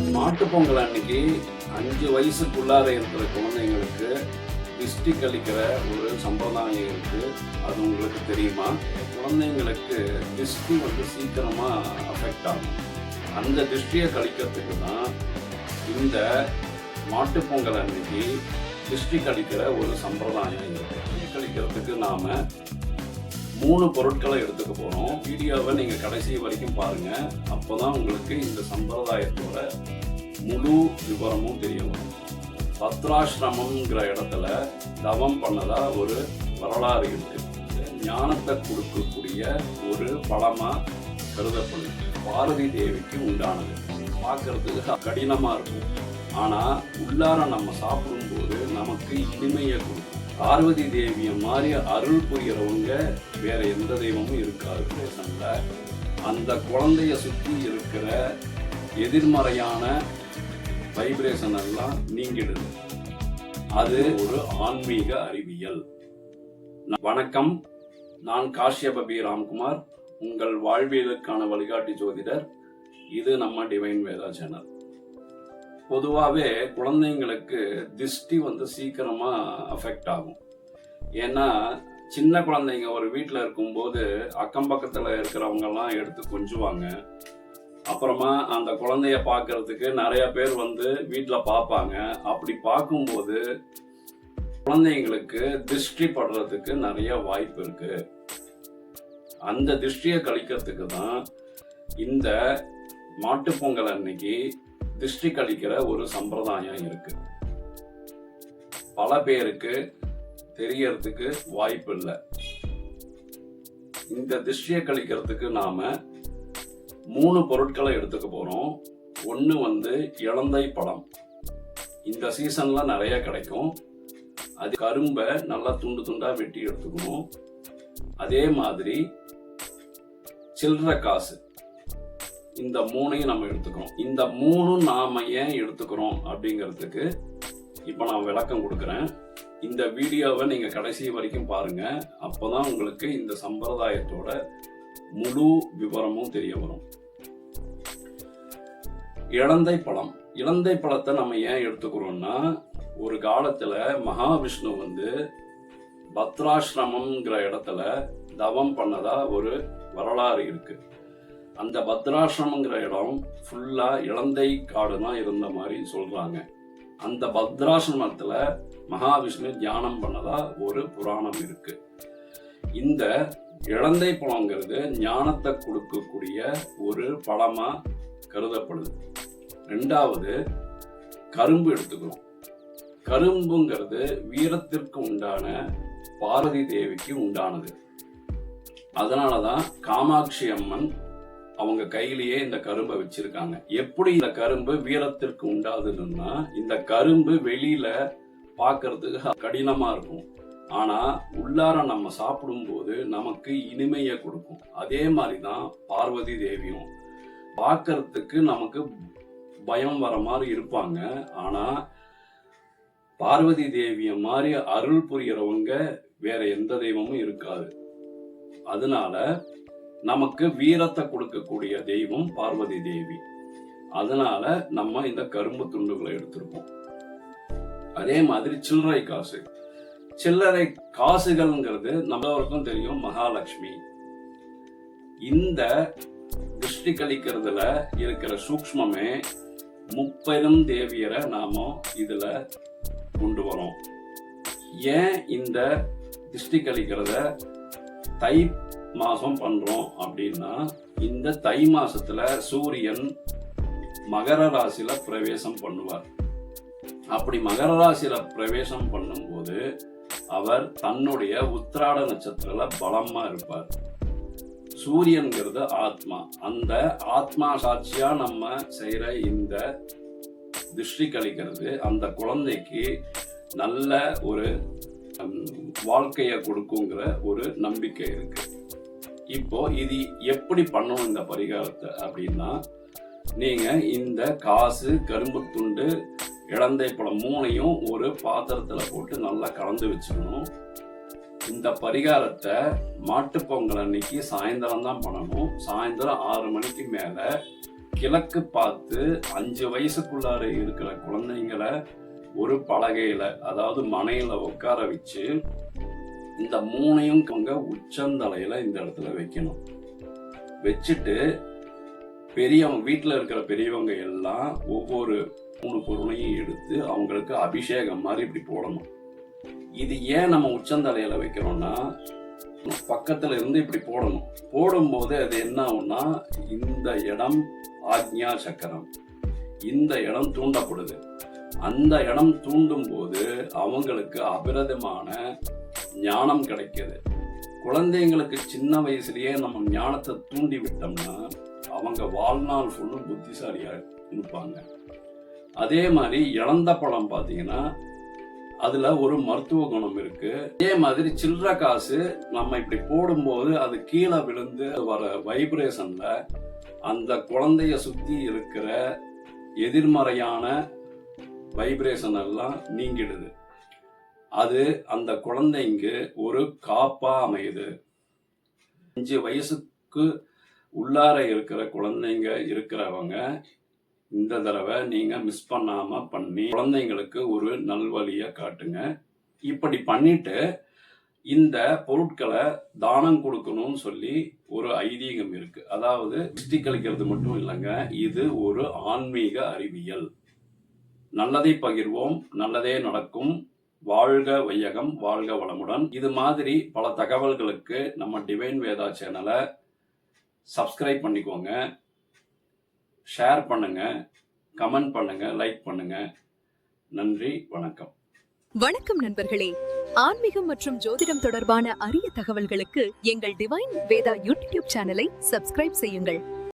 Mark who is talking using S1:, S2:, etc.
S1: மாட்டு பொங்கல் அன்னைக்கு அஞ்சு வயசுக்குள்ளார இருக்கிற குழந்தைங்களுக்கு திஷ்டி கழிக்கிற ஒரு சம்பிரதாயம் இருக்கு. அது உங்களுக்கு தெரியுமா? குழந்தைங்களுக்கு திஷ்டி வந்து சீக்கிரமா அஃபெக்ட் ஆகும். அந்த திருஷ்டியை கழிக்கிறதுக்கு தான் இந்த மாட்டுப்பொங்கல் அன்னைக்கு திருஷ்டி கழிக்கிற ஒரு சம்பிரதாயம் இருக்கு. கழிக்கிறதுக்கு நாம மூணு பொருட்களை எடுத்துக்க போகிறோம் வீடியோவை நீங்கள் கடைசி வரைக்கும் பாருங்கள் அப்போ தான் உங்களுக்கு இந்த சம்பிரதாயத்தோட முழு விவரமும் தெரிய வரும். பத்ராசிரமம்ங்கிற இடத்துல தவம் பண்ணதா ஒரு வரலாறு இருக்கு. ஞானத்தை கொடுக்கக்கூடிய ஒரு பழமா கருதப்படுது. பாரதி தேவிக்கு உண்டானது. பார்க்கறதுக்கு கடினமாக இருக்கும். ஆனால் உள்ளார நம்ம சாப்பிடும்போது நமக்கு இனிமையை கொடுக்கும். பார்வதி தேவியை மாதிரி அருள் புரியறவங்க வேற எந்த தெய்வமும் இருக்காது தேசம்ல அந்த குழந்தைய சுற்றி இருக்கிற எதிர்மறையான வைப்ரேஷன் எல்லாம் நீங்கிடுது. அது ஒரு ஆன்மீக அறிவியல். வணக்கம். நான் காஷ்யப பி ராம்குமார். உங்கள் வாழ்வியலுக்கான வழிகாட்டி ஜோதிடர். இது நம்ம டிவைன் வேதா சேனல் பொதுவாகவே குழந்தைங்களுக்கு திஷ்டி வந்து சீக்கிரமாக அஃபெக்ட் ஆகும். ஏன்னா சின்ன குழந்தைங்க ஒரு வீட்டில் இருக்கும்போது அக்கம் பக்கத்தில் இருக்கிறவங்கெல்லாம் எடுத்து கொஞ்சுவாங்க. அப்புறமா அந்த குழந்தைய பார்க்கறதுக்கு நிறைய பேர் வந்து வீட்டில் பார்ப்பாங்க அப்படி பார்க்கும்போது குழந்தைங்களுக்கு திருஷ்டி படுறதுக்கு நிறைய வாய்ப்பு இருக்கு. அந்த திருஷ்டியை கழிக்கிறதுக்கு தான் இந்த மாட்டுப் பொங்கல் அன்னைக்கு திருஷ்டி கழிக்கிற ஒரு சம்பிரதாயம் இருக்கு. பல பேருக்கு தெரியறதுக்கு வாய்ப்பு இல்லை. இந்த திருஷ்டியை கழிக்கிறதுக்கு நாம மூணு பொருட்களை எடுத்துக்க போறோம். ஒன்று வந்து இளந்தை பழம். இந்த சீசன்ல நிறைய கிடைக்கும். அது கரும்பை நல்லா துண்டு துண்டா வெட்டி எடுத்துக்கணும். அதே மாதிரி சில்லற காசு. இந்த மூணையும் நம்ம எடுத்துக்கிறோம். இந்த மூணும் நாம ஏன் எடுத்துக்கிறோம் அப்படிங்கிறதுக்கு இப்போ நான் விளக்கம் கொடுக்குறேன். இந்த வீடியோவை நீங்க கடைசி வரைக்கும் பாருங்க. அப்பதான் உங்களுக்கு இந்த சம்பிரதாயத்தோட முழு விவரமும் தெரிய வரும். இழந்தை பழம். இழந்தை பழத்தை நம்ம ஏன் எடுத்துக்கிறோம்னா ஒரு காலத்துல மகாவிஷ்ணு வந்து பத்ராசிரமம்ங்கிற இடத்துல தவம் பண்ணதா ஒரு வரலாறு இருக்கு. அந்த பத்ராசிரமங்கிற இடம் ஃபுல்லா இளந்தை காடு தான் இருந்த மாதிரி சொல்றாங்க. அந்த பத்ராசிரமத்துல மகாவிஷ்ணு தியானம் பண்ணதா ஒரு புராணம் இருக்கு. இந்த இளந்தை பழங்கிறது ஞானத்தை கொடுக்கக்கூடிய ஒரு பழமா கருதப்படுது. ரெண்டாவது கரும்பு எடுத்துக்கிறோம். கரும்புங்கிறது வீரத்திற்கு உண்டான பாரதி தேவிக்கு உண்டானது. அதனாலதான் காமாட்சி அம்மன் அவங்க கையிலேயே இந்த கரும்பை வச்சிருக்காங்க. எப்படி இந்த கரும்பு வீரத்திற்கு உண்டாதுன்னா இந்த கரும்பு வெளியில பாக்குறதுக்கு கடினமா இருக்கும். ஆனா உள்ளார நம்ம சாப்பிடும்போது நமக்கு இனிமையை கொடுக்கும். அதே மாதிரிதான் பார்வதி தேவியும். பார்க்கறதுக்கு நமக்கு பயம் வர மாதிரி இருப்பாங்க. ஆனா பார்வதி தேவிய மாதிரி அருள் புரியறவங்க வேற எந்த தெய்வமும் இருக்காது. அதனால நமக்கு வீரத்தை கொடுக்கக்கூடிய தெய்வம் பார்வதி தேவி. அதனால நம்ம இந்த கரும்பு துண்டுகளை எடுத்திருக்கோம் அதே மாதிரி சில்லறை காசு. சில்லறை காசுகள்ங்கிறது நம்மளுக்கும் தெரியும் மகாலட்சுமி. இந்த திருஷ்டி கழிக்கிறதுல இருக்கிற சூக்ஷ்மமே முப்பெரும் தேவியரை நாம இதுல கொண்டு வரோம். ஏன் இந்த திருஷ்டி கழிக்கிறத தை மாதம் பண்ணுறோம் அப்படின்னா இந்த தை மாதத்தில் சூரியன் மகர ராசியில் பிரவேசம் பண்ணுவார். அப்படி மகர ராசியில் பிரவேசம் பண்ணும்போது அவர் தன்னுடைய உத்திராட நட்சத்திரத்தில் பலமாக இருப்பார். சூரியன்கிறது ஆத்மா. அந்த ஆத்மா சாட்சியா நம்ம செய்யற இந்த திருஷ்டி கழிக்கிறது அந்த குழந்தைக்கு நல்ல ஒரு வாழ்க்கையை கொடுக்குங்கிற ஒரு நம்பிக்கை இருக்குது இப்போ இது எப்படி பண்ணணும் இந்த பரிகாரத்தை அப்படின்னா நீங்க இந்த காசு கரும்பு துண்டு இழந்தை பழம் மூணையும் ஒரு பாத்திரத்துல போட்டு நல்லா கலந்து வச்சுக்கணும். இந்த பரிகாரத்தை மாட்டுப்பொங்கல் அன்னைக்கு சாயந்தரம் தான் பண்ணணும். சாயந்தரம் ஆறு மணிக்கு மேல கிழக்கு பார்த்து அஞ்சு வயசுக்குள்ளார இருக்கிற குழந்தைங்களை ஒரு பலகையில அதாவது மனையில உட்கார வச்சு இந்த மூணையும் அவங்க உச்சந்தலையில இந்த இடத்துல வைக்கணும். வச்சுட்டு பெரியவங்க வீட்டில் இருக்கிற பெரியவங்க எல்லாம் ஒவ்வொரு மூணு பொருளையும் எடுத்து அவங்களுக்கு அபிஷேகம் மாதிரி இப்படி போடணும். இது ஏன் நம்ம உச்சந்தலையில வைக்கிறோம்னா பக்கத்துல இருந்து இப்படி போடணும். போடும்போது அது என்ன ஆகும்னா இந்த இடம் ஆக்ஞா சக்கரம். இந்த இடம் தூண்டப்படுது. அந்த இடம் தூண்டும் போது அவங்களுக்கு அபிரதமான ஞானம் கிடைக்கிது. குழந்தைங்களுக்கு சின்ன வயசுலயே நம்ம ஞானத்தை தூண்டி விட்டோம்னா அவங்க வாழ்நாள் ஃபுல்லும் புத்திசாலியா இருப்பாங்க. அதே மாதிரி இழந்த பழம் பார்த்தீங்கன்னா அதுல ஒரு மருத்துவ குணம் இருக்கு. அதே மாதிரி சில்லற காசு நம்ம இப்படி போடும்போது அது கீழே விழுந்து வர வைப்ரேஷன்ல அந்த குழந்தைய சுத்தி இருக்கிற எதிர்மறையான வைப்ரேஷன் எல்லாம் நீங்கிடுது. அது அந்த குழந்தைக்கு ஒரு காப்பா அமையுது. அஞ்சு வயசுக்கு உள்ளார இருக்கிற குழந்தைங்க இருக்கிறவங்க இந்த தடவை நீங்க மிஸ் பண்ணாம பண்ணி குழந்தைங்களுக்கு ஒரு நல்வழிய காட்டுங்க. இப்படி பண்ணிட்டு இந்த பொருட்களை தானம் கொடுக்கணும்னு சொல்லி ஒரு ஐதீகம் இருக்கு. அதாவது திருஷ்டி கழிக்கிறது மட்டும் இல்லைங்க இது ஒரு ஆன்மீக அறிவியல். நல்லதை பகிர்வோம் நல்லதே நடக்கும். வாழ்க வையகம் வாழ்க வளமுடன். இது மாதிரி பல தகவல்களுக்கு நம்ம டிவைன் வேதா சேனலை சப்ஸ்கிரைப் பண்ணிக்கோங்க. ஷேர் பண்ணுங்க. கமெண்ட் பண்ணுங்க. லைக் பண்ணுங்க. நன்றி வணக்கம்.
S2: வணக்கம் நண்பர்களே. ஆன்மீகம் மற்றும் ஜோதிடம் தொடர்பான அரிய தகவல்களுக்கு எங்கள் டிவைன் வேதா யூடியூப் சேனலை சப்ஸ்கிரைப் செய்யுங்கள்.